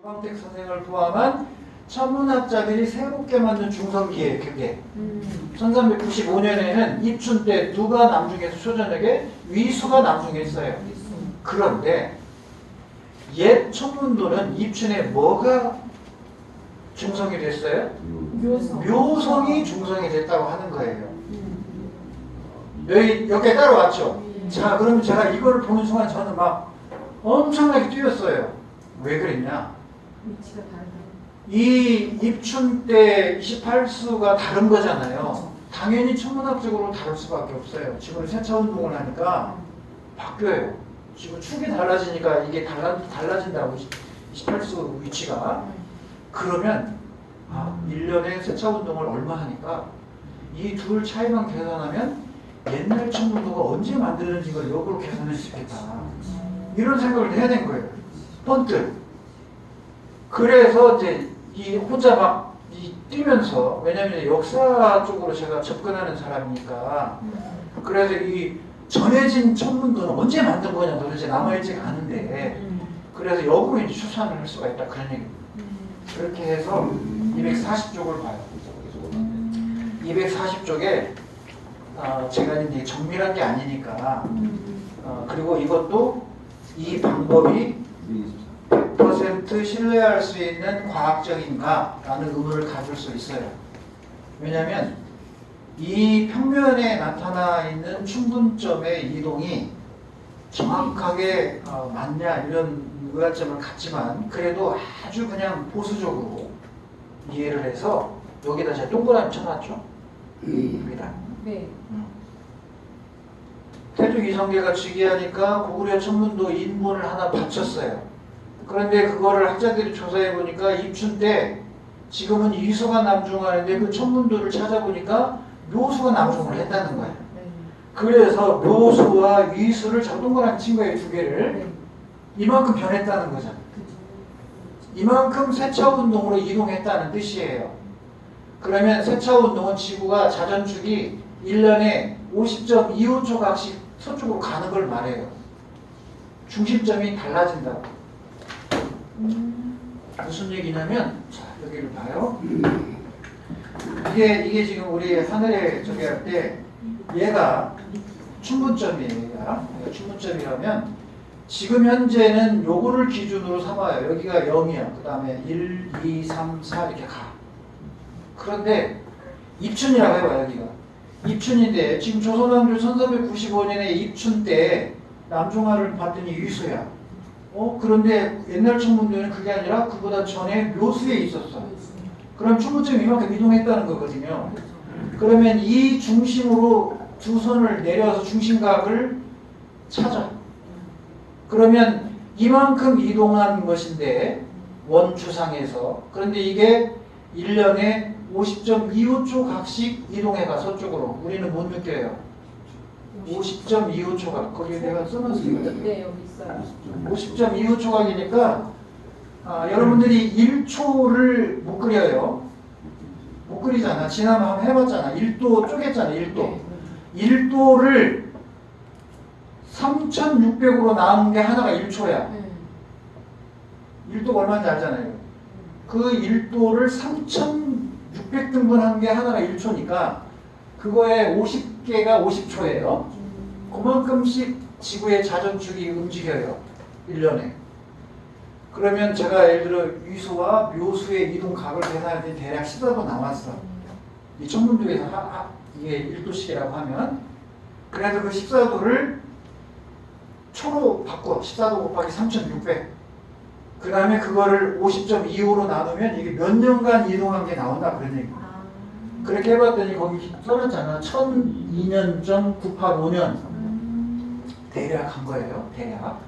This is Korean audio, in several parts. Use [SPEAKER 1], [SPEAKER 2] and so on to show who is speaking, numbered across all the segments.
[SPEAKER 1] 조광택 선생을 포함한 천문학자들이 새롭게 만든 중성기예요, 그게. 1395년에는 입춘 때 누가 남중에서 초저녁에 위수가 남중에 있어요. 그런데 옛 천문도는 입춘에 뭐가 중성이 됐어요?
[SPEAKER 2] 묘성.
[SPEAKER 1] 묘성이 중성이 됐다고 하는 거예요. 여기 여기 따라왔죠. 자, 그러면 제가 이거를 보는 순간 저는 막 엄청나게 뛰었어요. 왜 그랬냐?
[SPEAKER 2] 위치가 다르다.
[SPEAKER 1] 이 입춘 때 28수가 다른 거잖아요. 당연히 천문학적으로 다를 수밖에 없어요. 지금 세차 운동을 하니까 바뀌어요. 지금 축이 달라지니까 이게 달라, 달라진다고 28수 위치가. 그러면 아, 1년에 세차 운동을 얼마 하니까 이 둘 차이만 계산하면 옛날 천문도가 언제 만드는지 걸 역으로 계산할 수 있겠다. 이런 생각을 해야 된 거예요. 번뜩. 그래서 이제 이 혼자 막 이 뛰면서 왜냐하면 역사 쪽으로 제가 접근하는 사람이니까. 그래서 이 전해진 천문도는 언제 만든 거냐 도대체 남아있지가 않은데. 그래서 역으로 이제 추산을 할 수가 있다 그런 얘기. 그렇게 해서 240쪽을 봐요. 240쪽에 어, 제가 이제 정밀한 게 아니니까. 어, 그리고 이것도 이 방법이 100% 신뢰할 수 있는 과학적인가라는 의문을 가질 수 있어요. 왜냐하면 이 평면에 나타나 있는 충분점의 이동이 정확하게 어, 맞냐 이런 의아점을 갖지만 그래도 아주 그냥 보수적으로 이해를 해서 여기다 제가 동그라미 쳐놨죠. 여기다.
[SPEAKER 2] 네.
[SPEAKER 1] 태조 이성계가 즉위하니까 고구려 천문도 인문을 하나 바쳤어요. 그런데 그거를 학자들이 조사해 보니까 입춘 때 지금은 이수가 남중하는데 그 천문도를 찾아보니까 묘수가 남중을 했다는 거예요.
[SPEAKER 2] 네.
[SPEAKER 1] 그래서 묘수와 위수를 저 동그란 친 거예요 두 개를
[SPEAKER 2] 네.
[SPEAKER 1] 이만큼 변했다는 거죠. 이만큼 세차 운동으로 이동했다는 뜻이에요. 그러면 세차 운동은 지구가 자전축이 1년에 50.25초 각씩 서쪽으로 가는 걸 말해요. 중심점이 달라진다고. 무슨 얘기냐면 자 여기를 봐요. 이게 이게 지금 우리 하늘에 저기 할 때 얘가 충분점이에요. 얘가. 충분점이라면 지금 현재는 요거를 기준으로 삼아요. 여기가 0이야. 그 다음에 1, 2, 3, 4 이렇게 가. 그런데 입춘이라고 해봐 여기가. 입춘인데 지금 조선왕조 1395년에 입춘 때 남중화를 봤더니 위수야. 어 그런데 옛날 천문도는 그게 아니라 그보다 전에 묘수에 있었어. 그럼 충분점이 이만큼 이동했다는 거거든요. 그러면 이 중심으로 두 선을 내려서 중심각을 찾아. 그러면 이만큼 이동한 것인데 원주상에서 그런데 이게 1년에 50.25초 각씩 이동해가 서쪽으로 우리는 못 느껴요. 50.25 초각 거기 내가 써놨어요.
[SPEAKER 2] 네, 여기 있어요.
[SPEAKER 1] 50.25 초각이니까 아, 여러분들이 1초를 못 그려요. 못 그리잖아. 지난번 한번 해봤잖아. 1도 쪼갰잖아. 1도. 1도를 3,600으로 나눈 게 하나가 1초야.
[SPEAKER 2] 네.
[SPEAKER 1] 1도가 얼마인지 알잖아요. 그 1도를 3,600등분한 게 하나가 1초니까 그거에 50개가 50초예요. 그만큼씩 지구의 자전축이 움직여요. 1년에. 그러면 제가 예를 들어 위수와 묘수의 이동각을 계산할 때 대략 14도 나왔어. 이 천문도에서 하, 하, 이게 1도씩이라고 하면 그래서 그 14도를 초로 바꿔 14도 곱하기 3600. 그 다음에 그거를 50.25로 나누면 이게 몇 년간 이동한 게 나온다 그런 얘기.
[SPEAKER 2] 아.
[SPEAKER 1] 그렇게 해봤더니 거기 써놨잖아. 1002년점985년
[SPEAKER 2] 음.
[SPEAKER 1] 대략 한 거예요. 대략.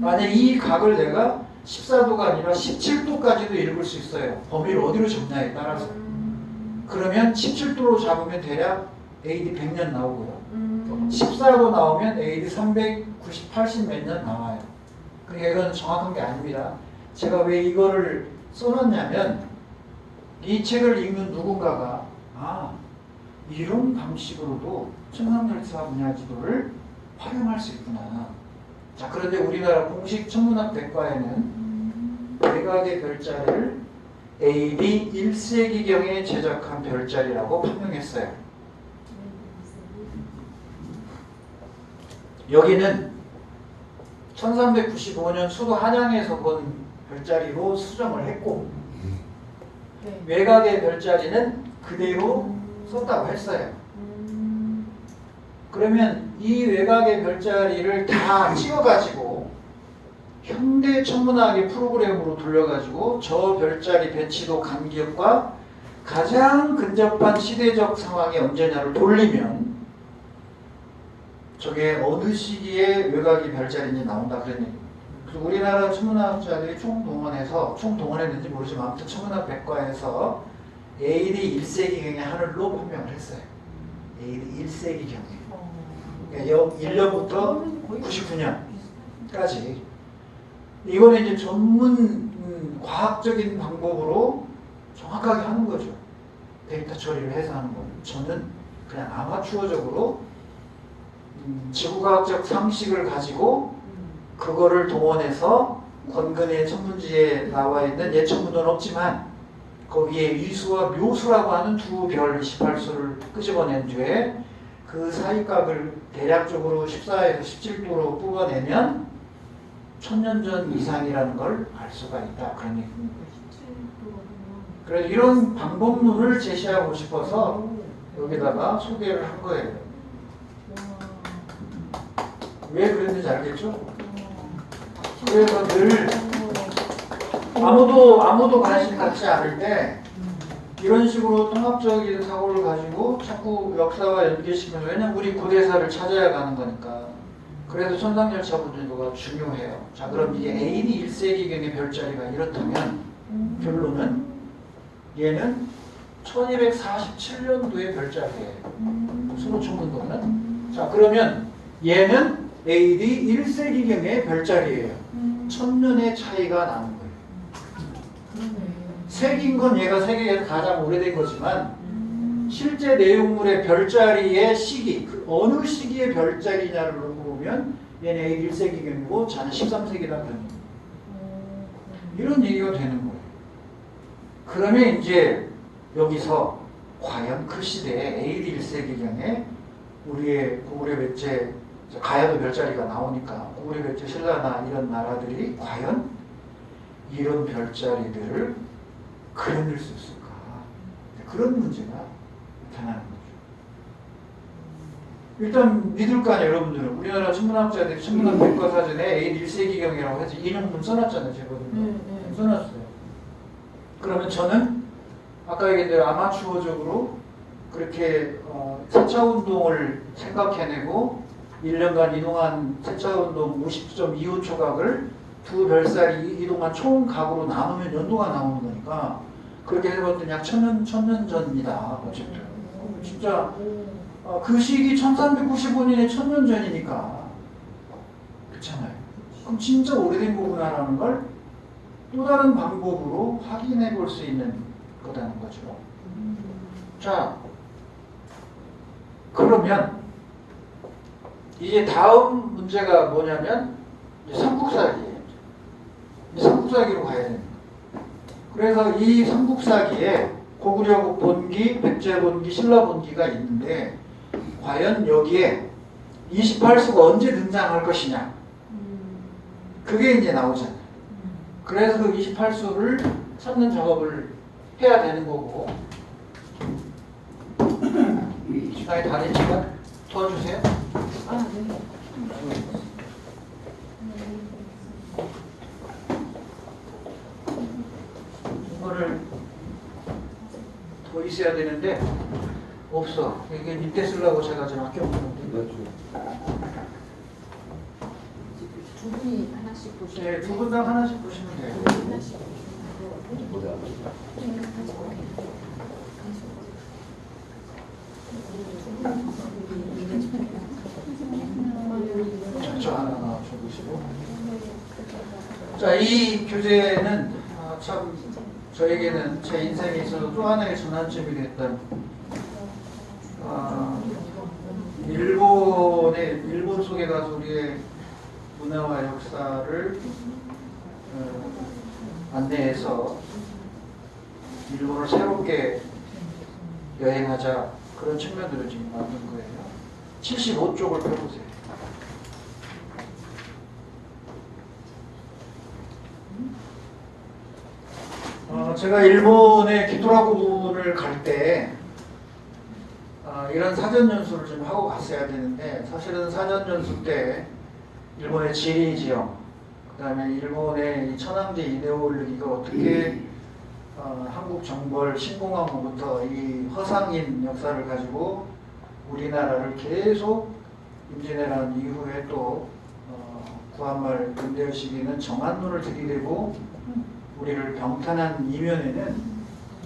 [SPEAKER 1] 만약 이 각을 내가 14도가 아니라 17도까지도 읽을 수 있어요. 범위를 어디로 잡냐에 따라서. 그러면 17도로 잡으면 대략 AD 100년 나오고요.
[SPEAKER 2] 음.
[SPEAKER 1] 14도 나오면 AD 390, 80몇년 나와요. 그러니까 이건 정확한 게 아닙니다. 제가 왜 이거를 써놨냐면 이 책을 읽는 누군가가 아 이런 방식으로도 천상열차 분야 지도를 활용할 수 있구나. 자 그런데 우리나라 공식 천문학 백과에는
[SPEAKER 2] 음.
[SPEAKER 1] 되게 외곽의 별자리를 AD 1세기경에 제작한 별자리라고 판명했어요. 여기는 1395년 수도 한양에서 본 별자리로 수정을 했고
[SPEAKER 2] 네.
[SPEAKER 1] 외곽의 별자리는 그대로 썼다고 했어요.
[SPEAKER 2] 음.
[SPEAKER 1] 그러면 이 외곽의 별자리를 다 찍어가지고 현대 천문학의 프로그램으로 돌려가지고 저 별자리 배치도 간격과 가장 근접한 시대적 상황이 언제냐를 돌리면 저게 어느 시기에 외곽이 별자리인지 나온다 그런 얘기. 그래서 우리나라 천문학자들이 총동원해서 총동원했는지 모르지만 아무튼 천문학 백과에서 AD 1세기경의 하늘로 판명을 했어요. AD 1세기경에.
[SPEAKER 2] 어.
[SPEAKER 1] 그러니까 1년부터
[SPEAKER 2] 그러면 거의
[SPEAKER 1] 99년까지 이거는 이제 전문 음, 과학적인 방법으로 정확하게 하는 거죠. 데이터 처리를 해서 하는 거예요. 저는 그냥 아마추어적으로 음, 지구과학적 상식을 가지고
[SPEAKER 2] 음.
[SPEAKER 1] 그거를 동원해서 권근의 천문지에 나와 있는 예천문은 없지만 거기에 위수와 묘수라고 하는 두별 28수를 끄집어낸 뒤에 그 사이각을 대략적으로 14에서 17도로 뽑아내면 천년 전 이상이라는 걸 알 수가 있다 그런 얘기입니다. 그래서 이런 방법론을 제시하고 싶어서 여기다가 소개를 한 거예요. 왜 그랬는지 알겠죠? 그래서 늘 아무도 아무도 관심 갖지 않을 때 이런 식으로 통합적인 사고를 가지고 자꾸 역사와 연계시키면서 왜냐면 우리 고대사를 찾아야 가는 거니까 그래서 천상열차 분류가 중요해요. 자 그럼 이게 AD 1세기경의 별자리가 이렇다면 결론은 얘는 1247년도의 별자리예요. 수로총문도는 자 그러면 얘는 AD 1세기경의 별자리예요. 천년의 차이가 나는. 색인 건 얘가 세계에서 가장 오래된 거지만 실제 내용물의 별자리의 시기, 그 어느 시기의 별자리냐를 놓고 보면 얘는 AD 1세기경이고 자는 13세기다 그런 얘기. 이런 얘기가 되는 거예요. 그러면 이제 여기서 과연 그 시대에 AD 1세기경에 우리의 고구려 백제 가야도 별자리가 나오니까 고구려 백제 신라나 이런 나라들이 과연 이런 별자리들을 그려낼 수 있을까? 그런 문제가 나타나는 거죠. 일단 믿을 거 아니에요, 여러분들은. 우리나라 천문학자들이 천문학 백과 사전에 AD 1세기경이라고 해서 인용문 써놨잖아요, 제거든요. 써놨어요. 그러면 저는 아까 얘기한 대로 아마추어적으로 그렇게 어, 세차 운동을 생각해내고 1년간 이동한 세차 운동 50.25 초각을 두 별살이 이동한 총 각으로 나누면 연도가 나오는 거니까 그렇게 해봤더니 약 천년 천년 전이다 어쨌든 진짜 어, 그 시기 1395년에 천년 전이니까 그렇잖아요. 그럼 진짜 오래된 거구나라는 걸 또 다른 방법으로 확인해 볼 수 있는 거라는 거죠. 자, 그러면 이제 다음 문제가 뭐냐면 삼국사기예요. 삼국사기로 가야 됩니다. 그래서 이 삼국사기에 고구려 본기, 백제 본기, 신라 본기가 있는데 과연 여기에 28수가 언제 등장할 것이냐 그게 이제 나오잖아요. 그래서 그 28수를 찾는 작업을 해야 되는 거고 시간이 다 되니까 도와주세요.
[SPEAKER 2] 아, 네.
[SPEAKER 1] 이거를 더 있어야 되는데 없어. 이게 밑에 쓰려고 제가 지금 아껴놓는데
[SPEAKER 2] 두 분이 하나씩 보셔야
[SPEAKER 1] 네, 두 분당 하나씩 보시면 돼요.
[SPEAKER 2] 하나씩.
[SPEAKER 1] 하나 하나 줘보시고. 자, 이 교재는 아, 참 저에게는 제 인생에 있어서 또 하나의 전환점이 됐던 아, 일본의 일본 속에 가서 우리의 문화와 역사를 어, 안내해서 일본을 새롭게 여행하자 그런 측면으로 지금 만든 거예요. 75쪽을 펴보세요. 어, 제가 일본의 기토라고 부분을 갈때 어, 이런 사전 연수를 좀 하고 갔어야 되는데 사실은 사전 연수 때 일본의 지리 지형, 그다음에 일본의 이 천황제 이데올로기가 어떻게 어, 한국 정벌 신공한 후부터 이 허상인 역사를 가지고 우리나라를 계속 임진왜란 이후에 또 어, 구한말 근대화 시기는 정한론을 들이대고 우리를 병탄한 이면에는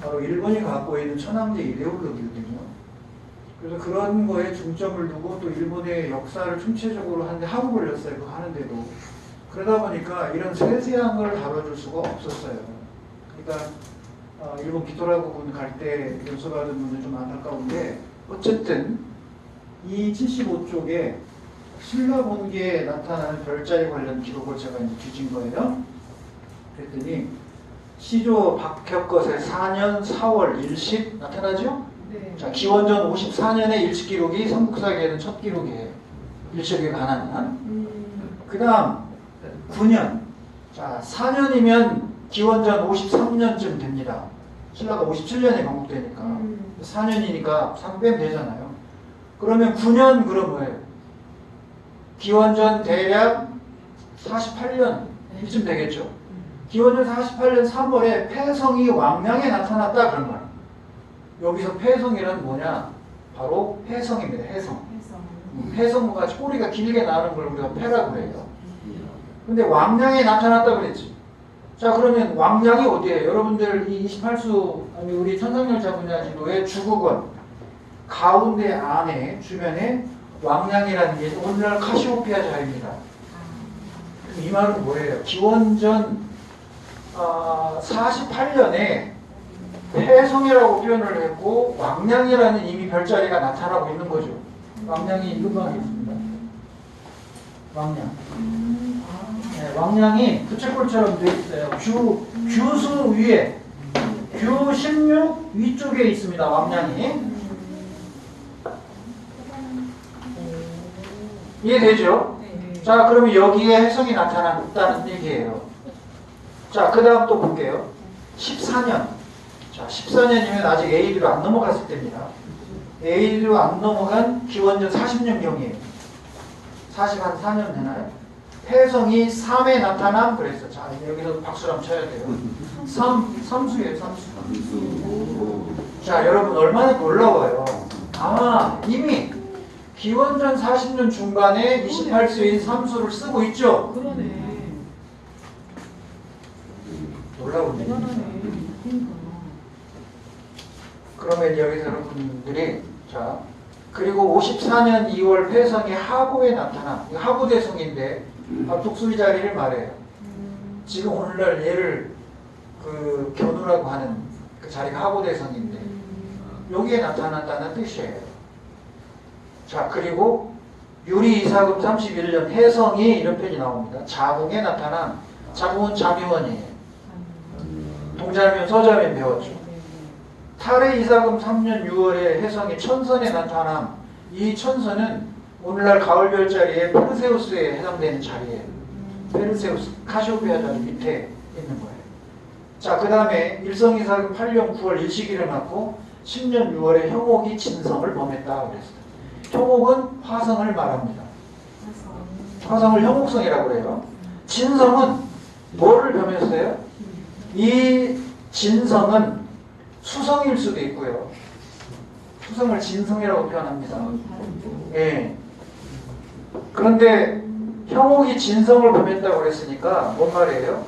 [SPEAKER 1] 바로 일본이 갖고 있는 천황제 이데올로기거든요. 그래서 그런 거에 중점을 두고 또 일본의 역사를 총체적으로 하는데 하고 걸렸어요. 그거 하는데도. 그러다 보니까 이런 세세한 걸 다뤄줄 수가 없었어요. 그러니까 어, 일본 기토라고 군 갈때 연수받은 분들 좀 안타까운데 어쨌든 이 75쪽에 신라 본기에 나타나는 별자리 관련 기록을 제가 뒤진 거예요. 그랬더니 시조 박혁것의 4년 4월 일식 나타나죠?
[SPEAKER 2] 네.
[SPEAKER 1] 자, 기원전 54년의 일식 기록이 삼국사기에는 첫 기록이에요. 일식에 관한 한.
[SPEAKER 2] 음.
[SPEAKER 1] 그 다음 9년. 자, 4년이면 기원전 53년쯤 됩니다. 신라가 57년에 건국되니까.
[SPEAKER 2] 음.
[SPEAKER 1] 4년이니까 3 빼면 되잖아요. 그러면 9년 그럼 뭐예요? 기원전 대략 48년 이쯤 되겠죠. 기원전 48년 3월에 폐성이 왕량에 나타났다 그런 말. 여기서 폐성이란 뭐냐? 바로 해성입니다. 해성.
[SPEAKER 2] 해서.
[SPEAKER 1] 해성무가 꼬리가 길게 나는 걸 우리가 폐라고 해요. 근데 왕량에 나타났다 그랬지. 자 그러면 왕량이 어디에요? 여러분들 이 28수 아니 우리 천상열차 분야 지도의 주국원 가운데 안에 주변에 왕량이라는 게 오늘날 카시오피아 자입니다. 그럼 이 말은 뭐예요? 기원전 어, 48년에 해성이라고 표현을 했고 왕량이라는 이미 별자리가 나타나고 있는 거죠. 왕량이 금방 있습니다. 왕량.
[SPEAKER 2] 음. 아.
[SPEAKER 1] 네, 왕량이 부채꼴처럼 되어 있어요. 규, 규수 위에, 규 16 위쪽에 있습니다. 왕량이. 이해되죠?
[SPEAKER 2] 네.
[SPEAKER 1] 자, 그러면 여기에 해성이 나타났다는 얘기예요. 자, 그 다음 또 볼게요. 14년. 자, 14년이면 아직 AD로 안 넘어갔을 때입니다. AD로 안 넘어간 기원전 40년경이에요. 40한 4년 되나요? 해성이 3에 나타남 그랬어. 자, 여기서 박수를 한번 쳐야 돼요. 3, 3수예요, 3수. 자, 여러분 얼마나 놀라워요. 아, 이미 기원전 40년 중반에 28수인 3수를 쓰고 있죠.
[SPEAKER 2] 그러네.
[SPEAKER 1] 놀라운데.
[SPEAKER 2] 대단하네. 그러니까.
[SPEAKER 1] 그러면 여기서 여러분들이 자 그리고 54년 2월 폐성이 하고에 나타나 하고 대성인데 바로 독수리 자리를 말해요.
[SPEAKER 2] 음.
[SPEAKER 1] 지금 오늘날 얘를 그 견우라고 하는 그 자리가 하고 대성인데
[SPEAKER 2] 음.
[SPEAKER 1] 여기에 나타난다는 뜻이에요. 자 그리고 유리 이사금 31년 해성이 이런 편이 나옵니다. 자궁에 나타난 자궁은 자묘원이에요. 동자면 서자면 배웠죠.
[SPEAKER 2] 네,
[SPEAKER 1] 탈의 이사금 3년 6월에 해성이 천선에 나타남 이 천선은 오늘날 가을 별 자리에 페르세우스에 해당되는 자리예요. 페르세우스 카시오페아 자리 밑에 있는 거예요. 자, 그 다음에 일성이사금 8년 9월 일시기를 맞고 10년 6월에 형옥이 진성을 범했다 그랬어요. 형옥은 화성을 말합니다. 화성을 형옥성이라고 그래요. 진성은 뭐를 범했어요? 이 진성은 수성일 수도 있고요. 수성을 진성이라고 표현합니다. 예. 그런데 형옥이 진성을 범했다고 그랬으니까 뭔 말이에요?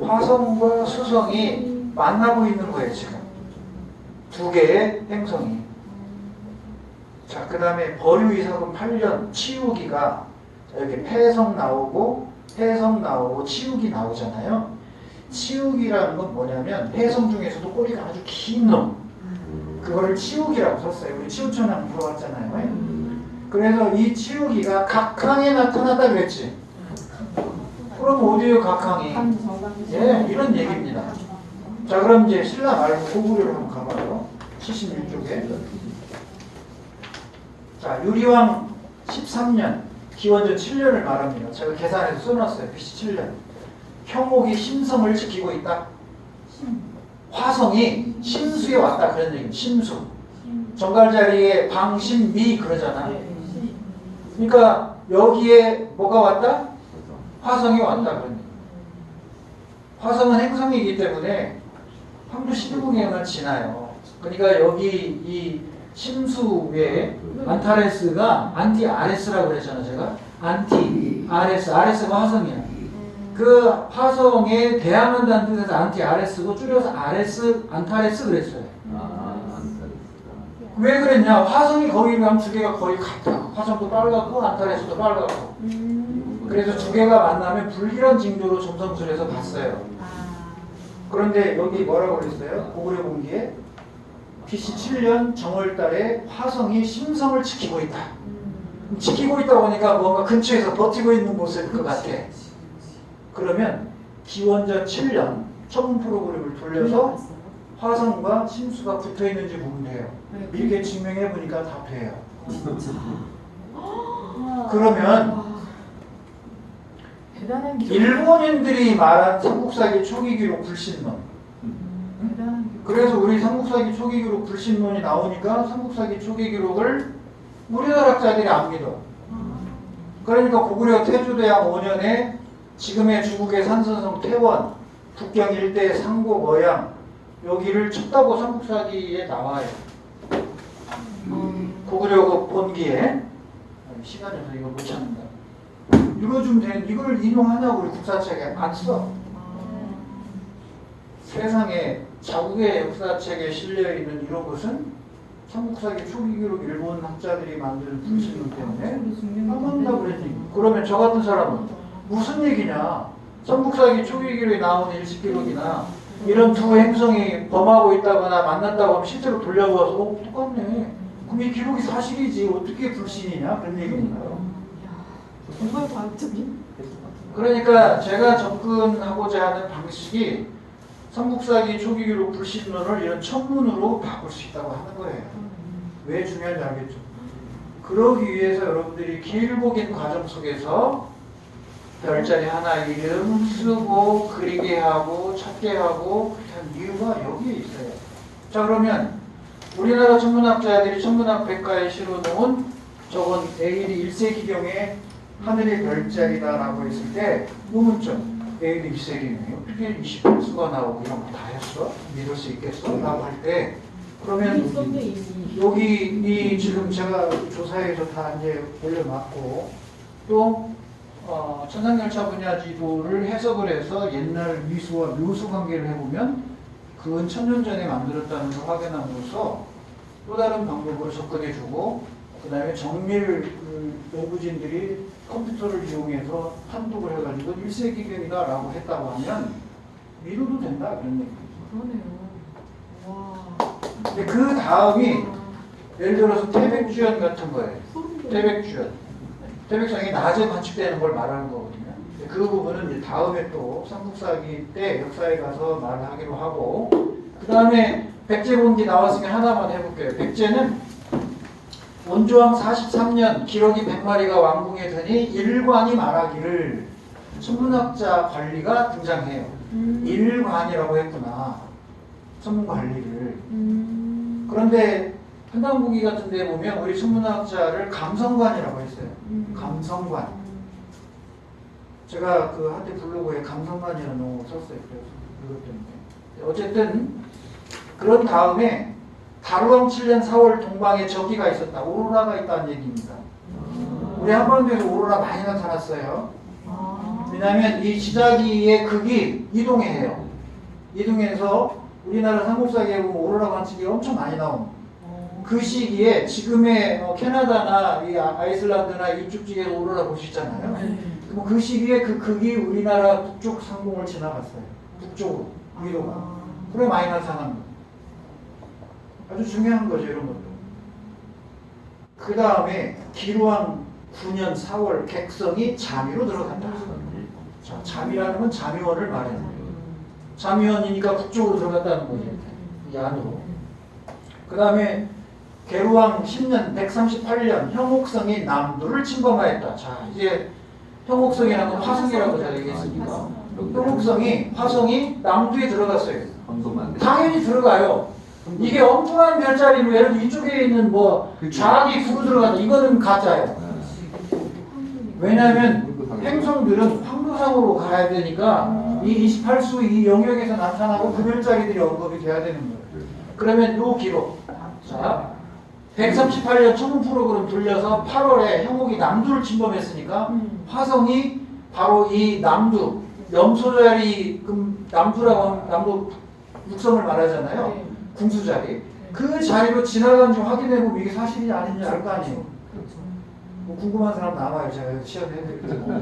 [SPEAKER 1] 화성과 수성이 만나고 있는 거예요, 지금. 두 개의 행성이. 자, 그 다음에 버류이사금 8년 치우기가 자, 여기 폐성 나오고 해성 나오고 치우기 나오잖아요. 치우기라는 건 뭐냐면 해성 중에서도 꼬리가 아주 긴 놈. 그거를 치우기라고 썼어요. 우리 치우천왕 물어봤잖아요. 그래서 이 치우기가 각항에 나타났다 그랬지. 그럼 오디오 각항이. 예, 이런 얘기입니다. 자 그럼 이제 신라 말고 고구려를 한번 가봐요. 71쪽에 자 유리왕 13년 기원전 7년을 말합니다. 제가 계산해서 써놨어요. BC 7년 형옥이 심성을 지키고 있다. 화성이 심수에 왔다 그런 얘기입니다. 심수 정갈 자리에 방심미 그러잖아. 그러니까 여기에 뭐가 왔다? 화성이 왔다 그런 얘기. 화성은 행성이기 때문에 황도 12궁에만 지나요. 그러니까 여기 이 심수에 안타레스가 안티 아레스라고 그랬잖아 제가. 안티 아레스 아레스가 화성이야. 그 화성에 대항한다는 뜻에서 안티 아레스고 줄여서 아레스 안타레스 그랬어요.
[SPEAKER 3] 아.
[SPEAKER 1] 왜 그랬냐? 화성이 거기랑 두 개가 거의 같아. 화성도 빨갛고 안타레스도 빨갛고. 그래서 두 개가 만나면 불길한 징조로 점성술에서 봤어요. 그런데 여기 뭐라고 그랬어요? 고구려 공기에 BC 7년 정월달에 화성이 심성을 지키고 있다. 지키고 있다 보니까 뭔가 근처에서 버티고 있는 모습일 것 같아. 그러면 기원전 7년 천문 프로그램을 돌려서 화성과 심수가 붙어 있는지 보면 돼요. 이렇게 증명해 보니까 다 돼요. 그러면. 일본인들이 말한 삼국사기 초기 기록 불신론. 그래서 우리 삼국사기 초기 기록 불신론이 나오니까 삼국사기 초기 기록을 우리나라 학자들이 안 믿어. 그러니까 고구려 태조대왕 5년에 지금의 중국의 산선성 태원, 북경 일대 상고 거양 여기를 쳤다고 삼국사기에 나와요. 고구려 그 본기에 시간이 없어 이거 못 찾는다. 읽어주면 되는 이걸 인용하냐고 우리 국사책에 안 써. 세상에 자국의 역사책에 실려 있는 이런 것은 삼국사기 초기 기록 일본 학자들이 만든 불신론 때문에 안 만다 그랬지. 그러면 저 같은 사람은 무슨 얘기냐? 삼국사기 초기 기록에 나오는 일식 기록이나 이런 두 행성이 범하고 있다거나 만났다고 하면 실제로 돌려보아서 어, 똑같네. 그럼 이 기록이 사실이지 어떻게 불신이냐 그런 얘기인가요?
[SPEAKER 2] 정말 과학적인.
[SPEAKER 1] 그러니까 제가 접근하고자 하는 방식이 삼국사기 초기 기록 불신론을 이런 천문으로 바꿀 수 있다고 하는 거예요. 왜 중요한지 알겠죠? 그러기 위해서 여러분들이 길복인 과정 속에서 별자리 하나 이름 쓰고 그리게 하고 찾게 하고 한 이유가 여기에 있어요. 자 그러면 우리나라 천문학자들이 천문학 백과에 실어놓은 저건 AD 1세기경의 하늘의 별자리다라고 했을 때 의문점 AD 1세기경이 어떻게 20수가 나오고 이런 거 다 했어? 믿을 수 있겠어? 라고 할 때 그러면. 여기 이 지금 제가 조사해서 다 이제 올려놨고 또 어, 천상열차 분야 지도를 해석을 해서 옛날 미수와 묘수 관계를 해보면 그건 천년 전에 만들었다는 걸 확인함으로써 또 다른 방법으로 접근해주고 그 다음에 정밀 음, 외부진들이 컴퓨터를 이용해서 판독을 해가지고 1세기경이다 라고 했다고 하면 믿어도 된다 그런 얘기죠.
[SPEAKER 2] 그러네요. 와.
[SPEAKER 1] 근데 그 다음이 예를 들어서 태백주연 같은 거예요. 태백주연. 태백성이 낮에 관측되는 걸 말하는 거거든요. 그 부분은 다음에 또 삼국사기 때 역사에 가서 말하기로 하고 그 다음에 백제본기 나왔으니까 하나만 해볼게요. 백제는 원조왕 43년 기러기 100마리가 왕궁에 드니 일관이 말하기를 천문학자 관리가 등장해요.
[SPEAKER 2] 음.
[SPEAKER 1] 일관이라고 했구나. 천문 관리를.
[SPEAKER 2] 음.
[SPEAKER 1] 그런데 한강부기 같은 데 보면 우리 천문학자를 감성관이라고 했어요.
[SPEAKER 2] 음.
[SPEAKER 1] 감성관. 제가 그 한때 블로그에 감성관이라는 용어 썼어요. 그래서 이것 때문에. 어쨌든 그런 다음에 다루왕 7년 4월 동방에 저기가 있었다. 오로라가 있다는 얘기입니다. 우리 한반도에서 오로라 많이 나타났어요.
[SPEAKER 2] 아.
[SPEAKER 1] 왜냐하면 이 지자기의 극이 이동해요. 이동해서 우리나라 삼국사기에 보면 오로라 관측이 엄청 많이 나옵니다.
[SPEAKER 2] 어.
[SPEAKER 1] 그 시기에 지금의 어, 캐나다나 이 아- 아이슬란드나 이쪽 지역에 오로라 볼수 있잖아요.
[SPEAKER 2] 네.
[SPEAKER 1] 그럼 그 시기에 그 극이 우리나라 북쪽 상공을 지나갔어요. 북쪽으로 위로가.
[SPEAKER 2] 아.
[SPEAKER 1] 그래 많이 나타난 거. 아주 중요한 거죠 이런 것도. 그 다음에 기루왕 9년 4월 객성이 잠위로 들어간다. 자, 잠이라는 건 잠의원을 말해요. 잠의원이니까 북쪽으로 들어갔다는 거지. 이 안으로. 그 다음에 개루왕 10년 138년 형옥성이 남두를 침범하였다. 자 이제 형옥성이라는 건 화성이라고 제가 얘기했으니까 형옥성이 화성이 남두에 들어갔어요. 당연히 들어가요. 이게 엉뚱한 별자리로 예를 들어 이쪽에 있는 뭐 좌악이 두고 들어가다 이거는 가짜예요. 왜냐하면 행성들은 황도상으로 가야 되니까 이 28수 이 영역에서 나타나고 그 별자리들이 언급이 돼야 되는 거예요. 그러면 요 기록. 자, 138년 천문 프로그램 돌려서 8월에 형욱이 남두를 침범했으니까
[SPEAKER 2] 음.
[SPEAKER 1] 화성이 바로 이 남두, 염소자리, 금 남두라고 남두 육성을 말하잖아요.
[SPEAKER 2] 네.
[SPEAKER 1] 궁수자리. 그 자리로 지나간지 확인해보면 이게 사실이 아닌지 알 거 아니에요. 뭐 궁금한 사람 나와요. 제가 시험 해드릴 테고.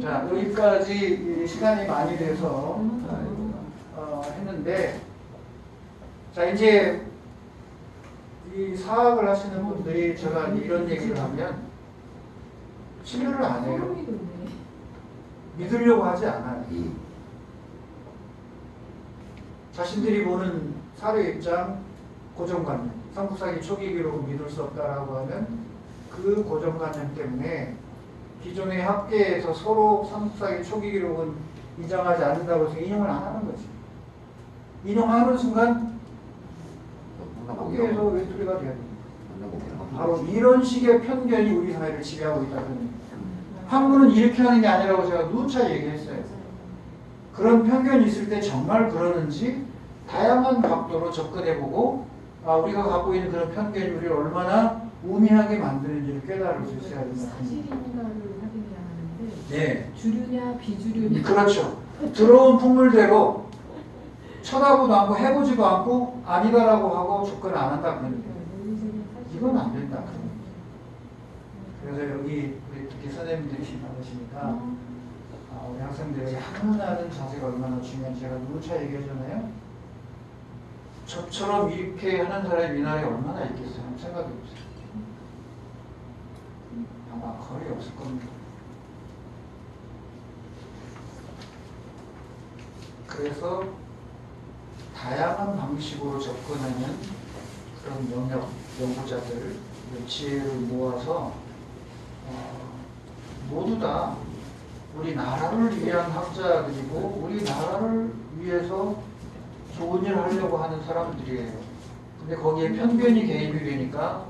[SPEAKER 1] 자, 여기까지 이 시간이 많이 돼서 어, 했는데 자 이제 이 사학을 하시는 분들이 제가 이런 얘기를 하면 신뢰를 안 해요. 믿으려고 하지 않아요.
[SPEAKER 3] 음.
[SPEAKER 1] 자신들이 보는 사회 입장, 고정관념, 삼국사기 초기 기록을 믿을 수 없다라고 하면 그 고정관념 때문에 기존의 학계에서 서로 삼국사기 초기 기록은 인정하지 않는다고 해서 인용을 안 하는 거지. 인용하는 순간 학계에서 외톨이가 돼야 됩니다. 바로 이런 식의 편견이 우리 사회를 지배하고 있다는 얘기입니다. 학문은 이렇게 하는 게 아니라고 제가 누차 얘기했어요. 그런 편견이 있을 때 정말 그러는지 다양한 각도로 접근해보고 아, 우리가 갖고 있는 그런 편견이 우리를 얼마나 우미하게 만드는지를 깨달을 수 있어야 된다.
[SPEAKER 2] 사실인가를 확인해야 하는데
[SPEAKER 1] 네,
[SPEAKER 2] 주류냐 비주류냐
[SPEAKER 1] 그렇죠. 들어온 풍물대로 쳐다보도 않고 해보지도 않고 아니다라고 하고 접근 안 한다 그런 얘기예요. 이건 안 된다 그런 얘기예요. 그래서 여기 우리 특히 선생님들이 많으시니까 아, 우리 학생들에게 학문하는 자세가 얼마나 중요한지 제가 누차 얘기하잖아요. 저처럼 이렇게 하는 사람이 이 나라에 얼마나 있겠어요? 생각해 보세요. 아마 거의 없을 겁니다. 그래서 다양한 방식으로 접근하는 그런 영역 연구자들 그 지혜를 모아서 어, 모두 다 우리 나라를 위한 학자들이고 우리 나라를 위해서 좋은 일을 하려고 하는 사람들이에요. 근데 거기에 편견이 개입이 되니까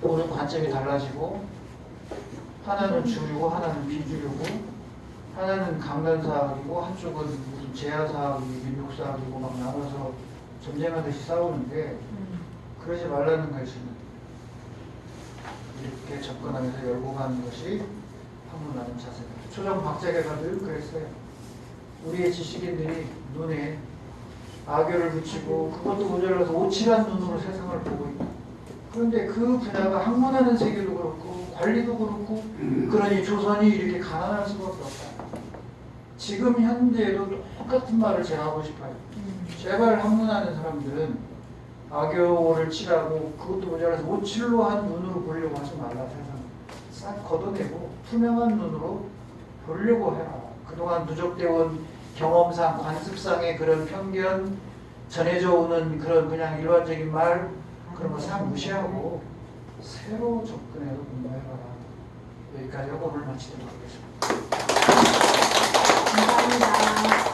[SPEAKER 1] 보는 관점이 달라지고 하나는 주류고 하나는 비주류고 하나는 강단사학이고 한쪽은 무슨 제야사학이 민족사학이고 막 나눠서 전쟁하듯이 싸우는데 그러지 말라는 것입니다. 이렇게 접근하면서 열고 가는 것이 학문하는 자세입니다. 초정 박재래가 늘 그랬어요. 우리의 지식인들이 눈에 악교를 붙이고 그것도 모자라서 오칠한 눈으로 세상을 보고 있다. 그런데 그 분야가 학문하는 세계도 그렇고 관리도 그렇고 그러니 조선이 이렇게 가난할 수밖에 없다. 지금 현재에도 똑같은 말을 제가 하고 싶어요. 제발 학문하는 사람들은 악교를 칠하고 그것도 모자라서 오칠로 한 눈으로 보려고 하지 말라 세상. 싹 걷어내고 투명한 눈으로 보려고 해라. 그동안 누적되어 온 경험상, 관습상의 그런 편견, 전해져 오는 그런 그냥 일반적인 말 그런 거싹 무시하고 새로 접근해서 공부해봐라. 여기까지 하고 오늘 마치도록 하겠습니다.
[SPEAKER 2] 감사합니다.